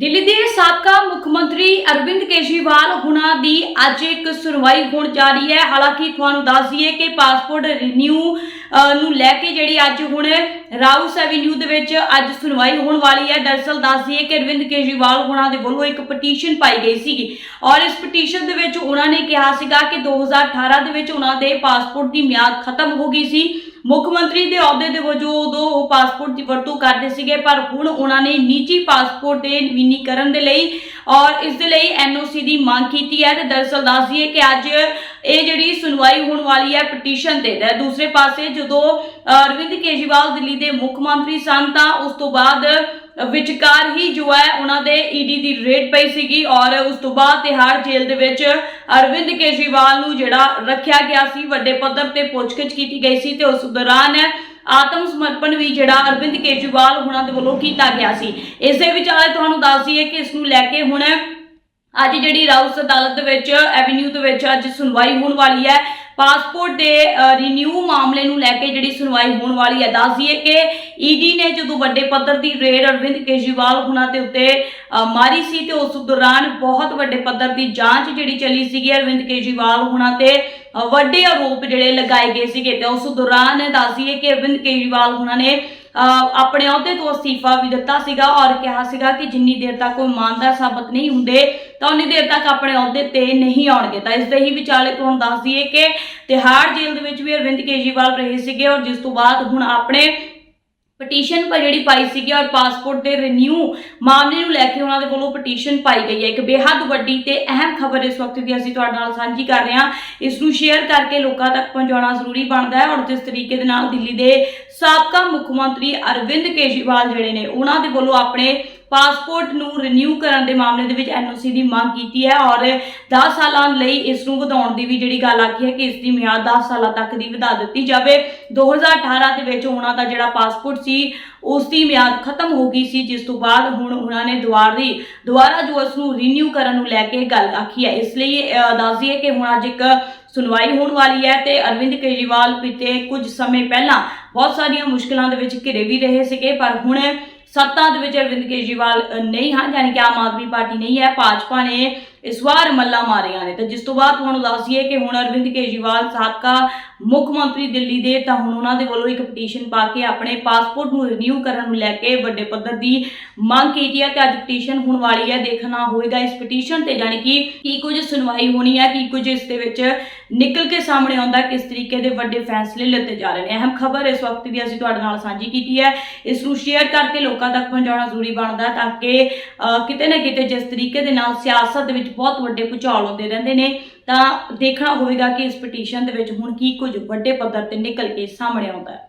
ਦਿੱਲੀ ਦੇ ਸਾਬਕਾ ਮੁੱਖ ਮੰਤਰੀ ਅਰਵਿੰਦ ਕੇਜਰੀਵਾਲ ਹੁਣਾਂ ਦੀ ਅੱਜ ਇੱਕ ਸੁਣਵਾਈ ਹੋਣ ਜਾ ਰਹੀ ਹੈ। ਹਾਲਾਂਕਿ ਤੁਹਾਨੂੰ ਦੱਸ ਦਈਏ ਕਿ ਪਾਸਪੋਰਟ ਰੀਨਿਊ ਨੂੰ ਲੈ ਕੇ ਜਿਹੜੀ ਅੱਜ ਹੁਣ ਰਾਊਸ ਐਵੀਨਿਊ ਦੇ ਵਿੱਚ ਅੱਜ ਸੁਣਵਾਈ ਹੋਣ ਵਾਲੀ ਹੈ। ਦਰਅਸਲ ਦੱਸ ਦਈਏ ਕਿ ਅਰਵਿੰਦ ਕੇਜਰੀਵਾਲ ਹੁਣਾਂ ਦੇ ਵੱਲੋਂ ਇੱਕ ਪਟੀਸ਼ਨ ਪਾਈ ਗਈ ਸੀਗੀ। ਔਰ ਇਸ ਪਟੀਸ਼ਨ ਦੇ ਵਿੱਚ ਉਹਨਾਂ ਨੇ ਕਿਹਾ ਸੀਗਾ ਕਿ 2018 ਦੇ ਵਿੱਚ ਉਹਨਾਂ ਦੇ ਪਾਸਪੋਰਟ ਦੀ ਮਿਆਦ ਖਤਮ ਹੋ ਗਈ ਸੀ। ਮੁੱਖ ਮੰਤਰੀ ਦੇ ਅਹੁਦੇ ਦੇ ਵਜੋਂ ਉਦੋਂ ਉਹ ਪਾਸਪੋਰਟ ਦੀ ਵਰਤੋਂ ਕਰਦੇ ਸੀਗੇ, ਪਰ ਹੁਣ ਉਹਨਾਂ ਨੇ ਨਿੱਜੀ ਪਾਸਪੋਰਟ ਦੇ ਨਵੀਨੀਕਰਨ ਦੇ ਲਈ ਔਰ ਇਸ ਦੇ ਲਈ ਐਨਓਸੀ ਦੀ ਮੰਗ ਕੀਤੀ ਹੈ ਤੇ ਦਰਅਸਲ ਦੱਸ ਦਈਏ ਕਿ ਅੱਜ ਇਹ ਜਿਹੜੀ ਸੁਣਵਾਈ ਹੋਣ ਵਾਲੀ ਹੈ ਪਟੀਸ਼ਨ ਤੇ ਤੇ ਦੂਸਰੇ ਪਾਸੇ ਜਦੋਂ ਅਰਵਿੰਦ ਕੇਜਰੀਵਾਲ ਦਿੱਲੀ ਦੇ ਮੁੱਖ ਮੰਤਰੀ ਸਨ ਤਾਂ ਉਸ ਤੋਂ ਬਾਅਦ ਵਿਚਕਾਰ ਹੀ ਜੋ ਹੈ ਉਹਨਾਂ ਦੇ ਈਡੀ ਦੀ ਰੇਡ ਪਈ ਸੀਗੀ ਔਰ ਉਸ ਤੋਂ ਬਾਅਦ ਤਿਹਾੜ ਜੇਲ੍ਹ ਦੇ ਵਿੱਚ ਅਰਵਿੰਦ ਕੇਜਰੀਵਾਲ ਨੂੰ ਜਿਹੜਾ ਰੱਖਿਆ ਗਿਆ ਸੀ, ਵੱਡੇ ਪੱਧਰ ਤੇ ਪੁੱਛਗਿੱਛ ਕੀਤੀ ਗਈ ਸੀ ਤੇ ਉਸ ਦੌਰਾਨ ਆਤਮ ਸਮਰਪਣ ਵੀ ਜਿਹੜਾ ਅਰਵਿੰਦ ਕੇਜਰੀਵਾਲ ਉਹਨਾਂ ਦੇ ਵੱਲੋਂ ਕੀਤਾ ਗਿਆ ਸੀ। ਇਸੇ ਵਿਚਾਲੇ ਤੁਹਾਨੂੰ ਦੱਸ ਦਈਏ ਕਿ ਇਸ ਨੂੰ ਲੈ ਕੇ ਹੁਣ ਅੱਜ ਜਿਹੜੀ ਰਾਊਸ ਅਦਾਲਤ ਦੇ ਵਿੱਚ, ਐਵੀਨਿਊ ਦੇ ਵਿੱਚ ਅੱਜ ਸੁਣਵਾਈ ਹੋਣ ਵਾਲੀ ਹੈ। ਪਾਸਪੋਰਟ ਦੇ ਰੀਨਿਊ ਮਾਮਲੇ ਨੂੰ ਲੈ ਕੇ ਜਿਹੜੀ ਸੁਣਵਾਈ ਹੋਣ ਵਾਲੀ ਹੈ। ਦੱਸ ਦਈਏ ਕਿ ਈਡੀ ਨੇ ਜਦੋਂ ਵੱਡੇ ਪੱਧਰ ਦੀ ਰੇਡ ਅਰਵਿੰਦ ਕੇਜਰੀਵਾਲ ਹੁਣਾਂ ਦੇ ਉੱਤੇ ਮਾਰੀ ਸੀ ਤੇ ਉਸ ਦੌਰਾਨ ਬਹੁਤ ਵੱਡੇ ਪੱਧਰ ਦੀ ਜਾਂਚ ਜਿਹੜੀ ਚੱਲੀ ਸੀਗੀ ਅਰਵਿੰਦ ਕੇਜਰੀਵਾਲ ਹੁਣਾਂ ਤੇ ਵੱਡੇ ਆਰੋਪ ਜਿਹੜੇ ਲਗਾਏ ਗਏ ਸੀਗੇ। ਤੇ ਉਸ ਦੌਰਾਨ ਦੱਸ ਦਈਏ ਕਿ ਅਰਵਿੰਦ ਕੇਜਰੀਵਾਲ ਹੁਣਾਂ ਨੇ ਆਪਣੇ ਅਹੁਦੇ ਤੋਂ ਅਸਤੀਫਾ ਵੀ ਦਿੱਤਾ ਸੀਗਾ ਔਰ ਕਿਹਾ ਸੀਗਾ ਕਿ ਜਿੰਨੀ ਦੇਰ ਤੱਕ ਕੋਈ ਇਮਾਨਦਾਰ ਸਾਬਤ ਨਹੀਂ ਹੁੰਦੇ, ਤਾਂ ਉਨੀ ਦੇਰ ਤੱਕ ਆਪਣੇ ਅਹੁਦੇ ਤੇ ਨਹੀਂ ਆਉਣਗੇ। ਤਾਂ ਇਸ ਦੇ ਹੀ ਵਿਚਾਲੇ ਤੁਹਾਨੂੰ ਦੱਸ ਦਈਏ ਕਿ ਤਿਹਾੜ ਜੇਲ੍ਹ ਦੇ ਵਿੱਚ ਵੀ ਅਰਵਿੰਦ ਕੇਜਰੀਵਾਲ ਰਹੇ ਸੀਗੇ ਔਰ ਜਿਸ ਤੋਂ ਬਾਅਦ ਹੁਣ ਆਪਣੇ ਪਟੀਸ਼ਨ ਪਰ ਜਿਹੜੀ ਪਾਈ ਸੀਗੀ ਔਰ ਪਾਸਪੋਰਟ ਦੇ ਰੀਨਿਊ ਮਾਮਲੇ ਨੂੰ ਲੈ ਕੇ ਉਹਨਾਂ ਦੇ ਵੱਲੋਂ ਪਟੀਸ਼ਨ ਪਾਈ ਗਈ ਹੈ। ਇੱਕ ਬੇਹੱਦ ਵੱਡੀ ਤੇ ਅਹਿਮ ਖਬਰ ਇਸ ਵਕਤ ਦੀ ਅਸੀਂ ਤੁਹਾਡੇ ਨਾਲ ਸਾਂਝੀ ਕਰ ਰਹੇ ਹਾਂ। ਇਸ ਨੂੰ ਸ਼ੇਅਰ ਕਰਕੇ ਲੋਕਾਂ ਤੱਕ ਪਹੁੰਚਾਉਣਾ ਜ਼ਰੂਰੀ ਬਣਦਾ ਹੈ। ਔਰ ਜਿਸ ਤਰੀਕੇ ਦੇ ਨਾਲ ਦਿੱਲੀ ਦੇ ਸਾਬਕਾ ਮੁੱਖ ਮੰਤਰੀ ਅਰਵਿੰਦ ਕੇਜਰੀਵਾਲ ਜਿਹੜੇ ਨੇ, ਉਹਨਾਂ ਦੇ ਵੱਲੋਂ ਆਪਣੇ ਪਾਸਪੋਰਟ ਨੂੰ ਰੀਨਿਊ ਕਰਨ ਦੇ ਮਾਮਲੇ ਦੇ ਵਿੱਚ ਐਨਓਸੀ ਦੀ ਮੰਗ ਕੀਤੀ ਹੈ ਔਰ 10 ਸਾਲਾਂ ਲਈ ਇਸ ਨੂੰ ਵਧਾਉਣ ਦੀ ਵੀ ਜਿਹੜੀ ਗੱਲ ਆਖੀ ਹੈ ਕਿ ਇਸ ਦੀ ਮਿਆਦ 10 ਸਾਲਾਂ ਤੱਕ ਦੀ ਵਧਾ ਦਿੱਤੀ ਜਾਵੇ। 2018 ਦੇ ਵਿੱਚ ਉਹਨਾਂ ਦਾ ਜਿਹੜਾ ਪਾਸਪੋਰਟ ਸੀ ਉਸ ਦੀ ਮਿਆਦ ਖਤਮ ਹੋ ਗਈ ਸੀ ਜਿਸ ਤੋਂ ਬਾਅਦ ਹੁਣ ਉਹਨਾਂ ਨੇ ਦੁਬਾਰੀ ਦੁਬਾਰਾ ਜੋ ਇਸ ਨੂੰ ਰੀਨਿਊ ਕਰਨ ਨੂੰ ਲੈ ਕੇ ਗੱਲ ਆਖੀ ਹੈ। ਇਸ ਲਈ ਅ, ਦੱਸ ਦਈਏ ਕਿ ਹੁਣ ਅੱਜ ਇੱਕ ਸੁਣਵਾਈ ਹੋਣ ਵਾਲੀ ਹੈ ਤੇ ਅਰਵਿੰਦ ਕੇਜਰੀਵਾਲ ਪਿੱਛੇ ਕੁਝ ਸਮੇਂ ਪਹਿਲਾਂ ਬਹੁਤ ਸਾਰੀਆਂ ਮੁਸ਼ਕਲਾਂ ਦੇ ਵਿੱਚ ਘਿਰੇ ਵੀ ਰਹੇ ਸੀਗੇ ਪਰ ਹੁਣ ਸੱਤਾ ਦੇ ਵਿੱਚ ਅਰਵਿੰਦ ਕੇਜਰੀਵਾਲ ਨਹੀਂ ਹਨ ਯਾਨੀ ਕਿ ਆਮ ਆਦਮੀ ਪਾਰਟੀ ਨਹੀਂ ਹੈ। ਭਾਜਪਾ ਨੇ ਇਸ ਵਾਰ ਮੱਲਾ ਮਾਰੀਆਂ ਨੇ। ਤੇ ਜਿਸ ਤੋਂ ਬਾਅਦ ਤੁਹਾਨੂੰ ਦੱਸ ਦਈਏ ਕਿ ਹੁਣ ਅਰਵਿੰਦ ਕੇਜਰੀਵਾਲ ਸਾਬਕਾ ਮੁੱਖ ਮੰਤਰੀ ਦਿੱਲੀ ਦੇ, ਤਾਂ ਹੁਣ ਉਹਨਾਂ ਦੇ ਵੱਲੋਂ ਇੱਕ ਪਟੀਸ਼ਨ ਪਾ ਕੇ ਆਪਣੇ ਪਾਸਪੋਰਟ ਨੂੰ ਰੀਨਿਊ ਕਰਨ ਨੂੰ ਲੈ ਕੇ ਵੱਡੇ ਪੱਧਰ ਦੀ ਮੰਗ ਕੀਤੀ ਹੈ ਤੇ ਅੱਜ ਪਟੀਸ਼ਨ ਹੋਣ ਵਾਲੀ ਹੈ, ਦੇਖਣਾ ਹੋਏਗਾ ਇਸ ਪਟੀਸ਼ਨ ਤੇ। ਜਾਣੀ ਕਿ ਕੀ ਕੁਝ ਸੁਣਵਾਈ ਹੋਣੀ ਹੈ, ਕੀ ਕੁਝ ਇਸ ਦੇ ਵਿੱਚ ਨਿਕਲ ਕੇ ਸਾਹਮਣੇ ਆਉਂਦਾ, ਕਿਸ ਤਰੀਕੇ ਦੇ ਵੱਡੇ ਫੈਸਲੇ ਲਿੱਤੇ ਜਾ ਰਹੇ ਨੇ। ਅਹਿਮ ਖਬਰ ਇਸ ਵਕਤ ਦੀ ਅਸੀਂ ਤੁਹਾਡੇ ਨਾਲ ਸਾਂਝੀ ਕੀਤੀ ਹੈ। ਇਸ ਨੂੰ ਸ਼ੇਅਰ ਕਰਕੇ ਲੋਕਾਂ ਤੱਕ ਪਹੁੰਚਾਉਣਾ ਜ਼ਰੂਰੀ ਬਣਦਾ ਤਾਂ ਕਿ ਕਿਤੇ ਨਾ ਕਿਤੇ ਜਿਸ ਤਰੀਕੇ ਦੇ ਨਾਲ ਸਿਆਸਤ ਦੇ ਵਿੱਚ ਬਹੁਤ ਵੱਡੇ ਭੁਚਾਲ ਆਉਂਦੇ ਰਹਿੰਦੇ ਨੇ, ਤਾਂ ਦੇਖਣਾ ਹੋਵੇਗਾ ਕਿ ਇਸ ਪਟੀਸ਼ਨ ਦੇ ਵਿੱਚ ਹੁਣ ਕੀ ਕੁਝ ਵੱਡੇ ਪੱਧਰ ਤੇ ਨਿਕਲ ਕੇ ਸਾਹਮਣੇ ਆਉਂਦਾ ਹੈ।